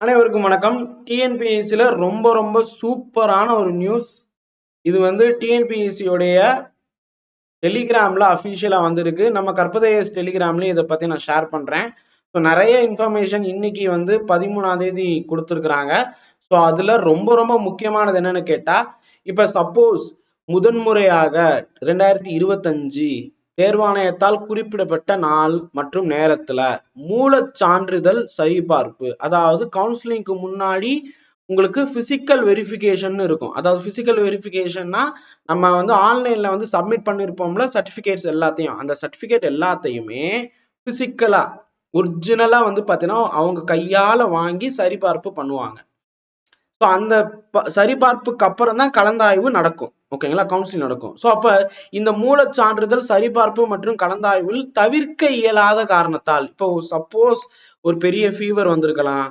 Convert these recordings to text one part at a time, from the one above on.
அனைவருக்கும் வணக்கம். டிஎன்பிஎஸ்சியில் ரொம்ப ரொம்ப சூப்பரான ஒரு நியூஸ் இது வந்து டிஎன்பிஎஸ்சியோடைய டெலிகிராமில் அஃபிஷியலாக வந்திருக்கு. நம்ம கற்பதேஸ் டெலிகிராம்லேயும் இதை பற்றி நான் ஷேர் பண்ணுறேன் ஸோ நிறைய இன்ஃபர்மேஷன் இன்னைக்கு வந்து பதிமூணாம் தேதி கொடுத்துருக்குறாங்க. ஸோ அதில் ரொம்ப ரொம்ப முக்கியமானது என்னன்னு கேட்டால் இப்போ சப்போஸ் முதன்முறையாக ரெண்டாயிரத்தி இருபத்தஞ்சு தேர்வாணையத்தால் குறிப்பிடப்பட்ட நாள் மற்றும் நேரத்துல மூல சான்றிதழ் சரிபார்ப்பு. அதாவது கவுன்சிலிங்க்கு முன்னாடி உங்களுக்கு பிசிக்கல் வெரிஃபிகேஷன் இருக்கும். அதாவது பிசிக்கல் வெரிஃபிகேஷன்னா நம்ம வந்து ஆன்லைன்ல வந்து சப்மிட் பண்ணிருப்போம்ல சர்டிபிகேட்ஸ் எல்லாத்தையும். அந்த சர்டிபிகேட் எல்லாத்தையுமே பிசிக்கலா ஒரிஜினலா வந்து பாத்தீங்கன்னா அவங்க கையால வாங்கி சரிபார்ப்பு பண்ணுவாங்க. ஸோ அந்த சரிபார்ப்புக்கு அப்புறம் தான் கலந்தாய்வு நடக்கும். ஓகேங்களா கவுன்சிலிங் நடக்கும். ஸோ அப்ப இந்த மூலச் சான்றிதழ் சரிபார்ப்பு மற்றும் கலந்தாய்வில் தவிர்க்க இயலாத காரணத்தால் இப்போ சப்போஸ் ஒரு பெரிய ஃபீவர் வந்திருக்கலாம்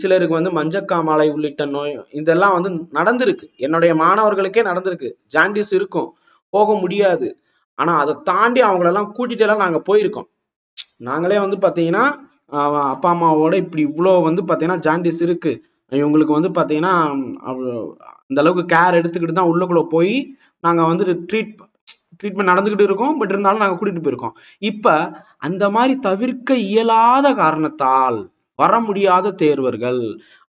சிலருக்கு வந்து மஞ்சக்காமாலை உள்ளிட்ட நோய் இதெல்லாம் வந்து நடந்திருக்கு. என்னுடைய மாணவர்களுக்கே நடந்திருக்கு. ஜாண்டிஸ் இருக்கும். போக முடியாது. ஆனா அதை தாண்டி அவங்களெல்லாம் கூட்டிட்டு எல்லாம் நாங்க போயிருக்கோம். நாங்களே வந்து பாத்தீங்கன்னா அப்பா அம்மாவோட இப்படி இவ்வளோ வந்து பாத்தீங்கன்னா ஜாண்டிஸ் இருக்கு. இவங்களுக்கு வந்து பாத்தீங்கன்னா அந்த அளவுக்கு கேர் எடுத்துக்கிட்டு தான் உள்ளுக்குள்ள போய் நாங்கள் வந்து ட்ரீட் ட்ரீட்மெண்ட் நடந்துக்கிட்டு இருக்கோம். பட் இருந்தாலும் நாங்கள் கூட்டிகிட்டு போயிருக்கோம். இப்போ அந்த மாதிரி தவிர்க்க இயலாத காரணத்தால் வர முடியாத தேர்வர்கள்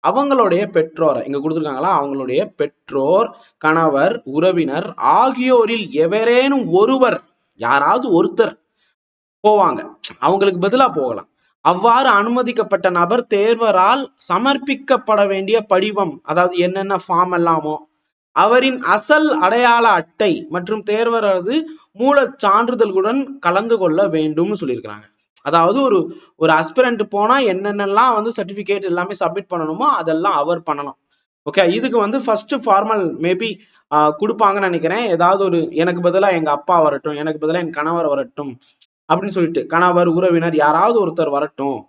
அவங்களுடைய பெற்றோரை இங்க கொடுத்துருக்காங்களா? அவங்களுடைய பெற்றோர் கணவர் உறவினர் ஆகியோரில் எவரேனும் ஒருவர் யாராவது ஒருத்தர் போவாங்க. அவங்களுக்கு பதிலாக போகலாம். அவ்வாறு அனுமதிக்கப்பட்ட நபர் தேர்வரால் சமர்ப்பிக்கப்பட வேண்டிய படிவம் அதாவது என்னென்ன ஃபார்ம் எல்லாமோ அவரின் அசல் அடையாள அட்டை மற்றும் தேர்வரது மூல சான்றிதழ்களுடன் கலந்து கொள்ள வேண்டும்னு சொல்லியிருக்கிறாங்க. அதாவது ஒரு ஒரு அஸ்பிரண்ட் போனா என்னென்னலாம் வந்து சர்டிபிகேட் எல்லாமே சப்மிட் பண்ணணுமோ அதெல்லாம் அவர் பண்ணணும் ஓகே இதுக்கு வந்து ஃபர்ஸ்ட் ஃபார்மல் மேபி கொடுப்பாங்கன்னு நினைக்கிறேன். ஏதாவது ஒரு எனக்கு பதிலாக எங்க அப்பா வரட்டும் எனக்கு பதிலாக என் கணவர் வரட்டும். அப்படின்னு சொல்லிட்டு கணவர் உறவினர் யாராவது ஒருத்தர் வரட்டும்.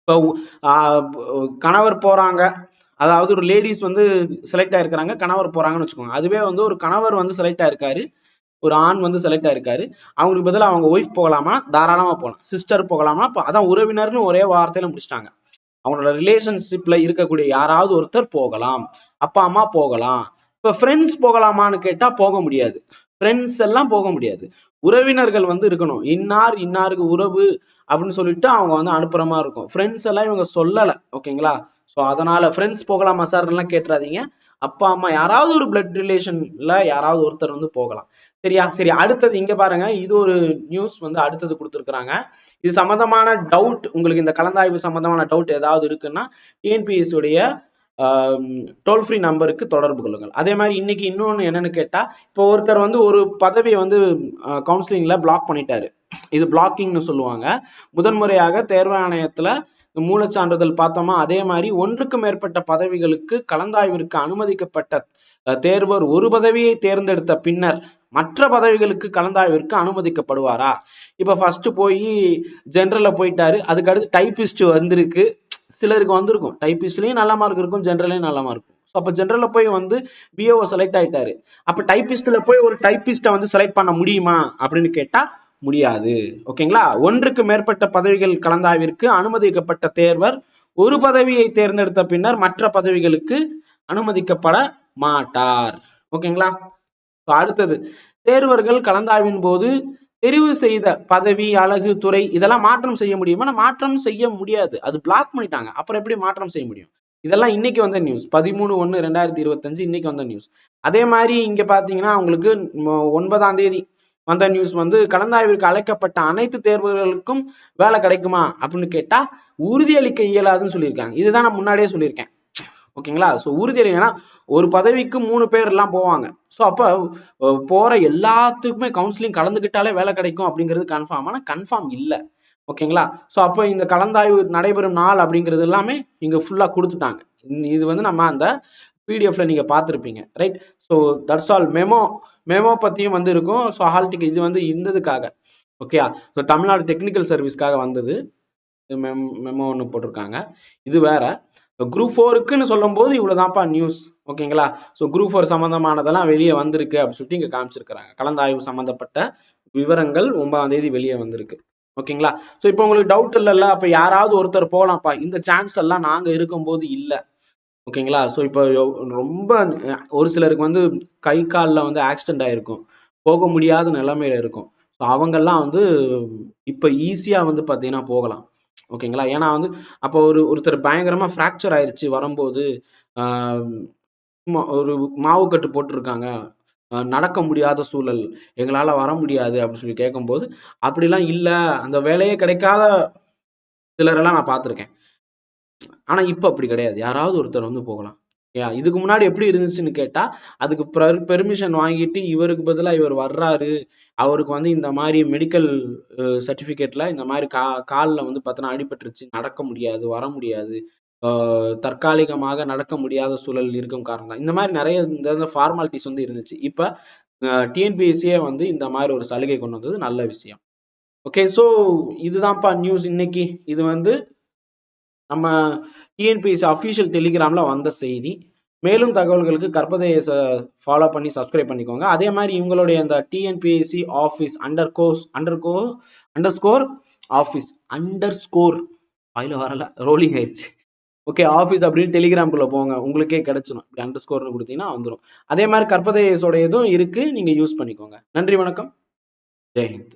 இப்போ கணவர் போறாங்க. அதாவது ஒரு லேடிஸ் வந்து செலக்ட் ஆயிருக்கிறாங்க கணவர் போறாங்கன்னு வச்சுக்கோங்க. அதுவே வந்து ஒரு கணவர் வந்து செலக்ட் ஆயிருக்காரு ஒரு ஆண் வந்து செலக்ட் ஆயிருக்காரு. அவங்களுக்கு பதிலாக அவங்க ஒய்ஃப் போகலாமா? தாராளமா போகலாம். சிஸ்டர் போகலாமா? அதான் உறவினர்னு ஒரே வார்த்தையில முடிச்சிட்டாங்க. அவங்களோட ரிலேஷன்ஷிப்ல இருக்கக்கூடிய யாராவது ஒருத்தர் போகலாம். அப்பா அம்மா போகலாம். இப்ப ஃப்ரெண்ட்ஸ் போகலாமான்னு கேட்டா போக முடியாது. ஃப்ரெண்ட்ஸ் எல்லாம் போக முடியாது. உறவினர்கள் வந்து இருக்கணும். இன்னார் இன்னாருக்கு உறவு அப்படின்னு சொல்லிட்டு அவங்க வந்து அனுப்புற மாதிரி இருக்கும். ஃப்ரெண்ட்ஸ் எல்லாம் இவங்க சொல்லலை ஓகேங்களா ஸோ அதனால ஃப்ரெண்ட்ஸ் போகலாமா சார் எல்லாம் கேட்டுறாதீங்க. அப்பா அம்மா யாராவது ஒரு பிளட் ரிலேஷன்ல யாராவது ஒருத்தர் வந்து போகலாம். சரியா? சரி அடுத்தது இங்க பாருங்க. இது ஒரு நியூஸ் வந்து அடுத்தது கொடுத்துருக்குறாங்க. இது சம்பந்தமான டவுட் உங்களுக்கு இந்த கலந்தாய்வு சம்பந்தமான டவுட் ஏதாவது இருக்குன்னா டிஎன்பிஎஸ் உடைய டோல் ஃப்ரீ நம்பருக்கு தொடர்பு கொள்ளுங்கள். அதே மாதிரி இன்னைக்கு இன்னொன்று என்னன்னு கேட்டால் இப்போ ஒருத்தர் வந்து ஒரு பதவியை வந்து கவுன்சிலிங்கில் பிளாக் பண்ணிட்டாரு. இது பிளாக்கிங்னு சொல்லுவாங்க. முதன்முறையாக தேர்வு ஆணையத்துல மூலச்சான்றிதழ் பார்த்தோமா அதே மாதிரி ஒன்றுக்கு மேற்பட்ட பதவிகளுக்கு கலந்தாய்விற்கு அனுமதிக்கப்பட்ட தேர்வர் ஒரு பதவியை தேர்ந்தெடுத்த பின்னர் மற்ற பதவிகளுக்கு கலந்தாய்விற்கு அனுமதிக்கப்படுவாரா? இப்போ ஃபர்ஸ்ட் போய் ஜென்ரலில் போயிட்டாரு. அதுக்கடுத்து டைபிஸ்ட் வந்திருக்கு. சிலருக்கு வந்திருக்கும். டைபிஸ்ட்லையும் நல்ல மார்க் இருக்கும் ஜென்ரலையும் நல்ல மார்க் இருக்கும். ஸோ அப்போ ஜென்ரல்ல போய் வந்து பிஓ செலக்ட் ஆயிட்டாரு. அப்போ டைபிஸ்ட்ல போய் ஒரு டைபிஸ்ட வந்து செலக்ட் பண்ண முடியுமா அப்படின்னு கேட்டா முடியாது. ஓகேங்களா? ஒன்றுக்கு மேற்பட்ட பதவிகள் கலந்தாய்விற்கு அனுமதிக்கப்பட்ட தேர்வர் ஒரு பதவியை தேர்ந்தெடுத்த பின்னர் மற்ற பதவிகளுக்கு அனுமதிக்கப்பட மாட்டார். ஓகேங்களா? அடுத்தது. தேர்வர்கள் கலந்தாய்வின் போது தெரிவு செய்த பதவி அழகு துறை இதெல்லாம் மாற்றம் செய்ய முடியுமா? மாற்றம் செய்ய முடியாது. அது பிளாக் பண்ணிட்டாங்க. அப்புறம் எப்படி மாற்றம் செய்ய முடியும்? இதெல்லாம் இன்னைக்கு வந்த நியூஸ் பதிமூணு ஒன்று ரெண்டாயிரத்தி இருபத்தஞ்சு இன்னைக்கு வந்த நியூஸ் அதே மாதிரி இங்க பாத்தீங்கன்னா உங்களுக்கு ஒன்பதாம் தேதி வந்த நியூஸ் வந்து கலந்தாய்விற்கு அழைக்கப்பட்ட அனைத்து தேர்வுகளுக்கும் வேலை கிடைக்குமா? அப்படின்னு கேட்டா உறுதியளிக்க இயலாதுன்னு சொல்லியிருக்காங்க. இதுதான் நான் முன்னாடியே சொல்லியிருக்கேன். ஓகேங்களா? ஸோ உறுதியளிக்கனா ஒரு பதவிக்கு மூணு பேர் எல்லாம் போவாங்க. ஸோ அப்போ போற எல்லாத்துக்குமே கவுன்சிலிங் கலந்துக்கிட்டாலே வேலை கிடைக்கும் அப்படிங்கிறது கன்ஃபார்ம் ஆனால் கன்ஃபார்ம் இல்லை. ஓகேங்களா? ஸோ அப்போ இந்த கலந்தாய்வு நடைபெறும் நாள் அப்படிங்கிறது எல்லாமே இங்கே ஃபுல்லாக கொடுத்துட்டாங்க. இது வந்து நம்ம அந்த பிடிஎஃப்ல நீங்க பார்த்துருப்பீங்க. Right so that's all memo memo பற்றியும் வந்து இருக்கும். ஸோ ஹால் இது வந்து இருந்ததுக்காக ஓகே ஸோ தமிழ்நாடு டெக்னிக்கல் சர்வீஸ்க்காக வந்தது. மெம் மெமோ ஒன்று போட்டிருக்காங்க. இது வேற. குரூப் ஃபோருக்குன்னு சொல்லும் போது நியூஸ் ஓகேங்களா ஸோ குரூப் ஃபோர் சம்மந்தமானதெல்லாம் வெளியே வந்திருக்கு அப்படின்னு சொல்லிட்டு இங்கே காமிச்சிருக்கிறாங்க. கலந்தாய்வு சம்மந்தப்பட்ட விவரங்கள் ஒன்பதாம் தேதி வெளியே வந்திருக்கு. ஓகேங்களா ஸோ இப்போ உங்களுக்கு டவுட் இல்லைல்ல. அப்போ யாராவது ஒருத்தர் போகலாம்ப்பா இந்த சான்ஸ் எல்லாம் நாங்கள் இருக்கும்போது இல்லை. ஓகேங்களா ஸோ இப்போ ரொம்ப ஒரு சிலருக்கு வந்து கை காலில் வந்து ஆக்சிடென்ட் ஆகிருக்கும் போக முடியாத நிலைமையில இருக்கும். ஸோ அவங்கெல்லாம் வந்து இப்போ ஈஸியாக வந்து பார்த்தீங்கன்னா போகலாம். ஓகேங்களா? ஏன்னா வந்து அப்போ ஒரு ஒருத்தர் பயங்கரமாக ஃப்ராக்சர் ஆயிடுச்சு வரும்போது ஒரு மாவு கட்டு போட்டிருக்காங்க. நடக்க முடியாத சூழல் எங்களால் வர முடியாது அப்படின்னு சொல்லி கேட்கும்போது அப்படிலாம் இல்லை. அந்த வேலையே கிடைக்காத சிலரெல்லாம் நான் பார்த்துருக்கேன். ஆனால் இப்போ அப்படி கிடையாது. யாராவது ஒருத்தர் வந்து போகலாம். யா இதுக்கு முன்னாடி எப்படி இருந்துச்சுன்னு கேட்டா அதுக்கு பெர்மிஷன் வாங்கிட்டு இவருக்கு பதிலாக இவர் வர்றாரு. அவருக்கு வந்து இந்த மாதிரி மெடிக்கல் சர்டிபிகேட்ல இந்த மாதிரி கா காலில் வந்து பார்த்தோன்னா அடிபட்டுருச்சு நடக்க முடியாது வர முடியாது. தற்காலிகமாக நடக்க முடியாத சூழல் இருக்கும் காரணம் தான். இந்த மாதிரி நிறைய இந்த ஃபார்மாலிட்டிஸ் வந்து இருந்துச்சு. இப்போ டிஎன்பிஎஸ்சியே வந்து இந்த மாதிரி ஒரு சலுகை கொண்டு வந்தது நல்ல விஷயம். ஓகே ஸோ இதுதான்ப்பா நியூஸ் இன்னைக்கு. இது வந்து நம்ம டிஎன்பிஎஸ்சி அஃபீஷியல் டெலிகிராம்ல வந்த செய்தி. மேலும் தகவல்களுக்கு கற்பதையை ஃபாலோ பண்ணி சப்ஸ்கிரைப் பண்ணிக்கோங்க. அதே மாதிரி இவங்களுடைய அந்த TNPSC office under course under கோ under score office under score வாயில வரல ரோலிங் ஆயிடுச்சு ஓகே ஆஃபீஸ் அப்படின்னு டெலிகிராம்குள்ளே போங்க. உங்களுக்கே கிடைச்சிடும் இப்படி அண்டர் ஸ்கோர்னு கொடுத்தீங்கன்னா வந்துடும் அதே மாதிரி கற்பதையஸோட இதுவும் இருக்குது நீங்கள் யூஸ் பண்ணிக்கோங்க. நன்றி வணக்கம். ஜெய்ஹிந்த்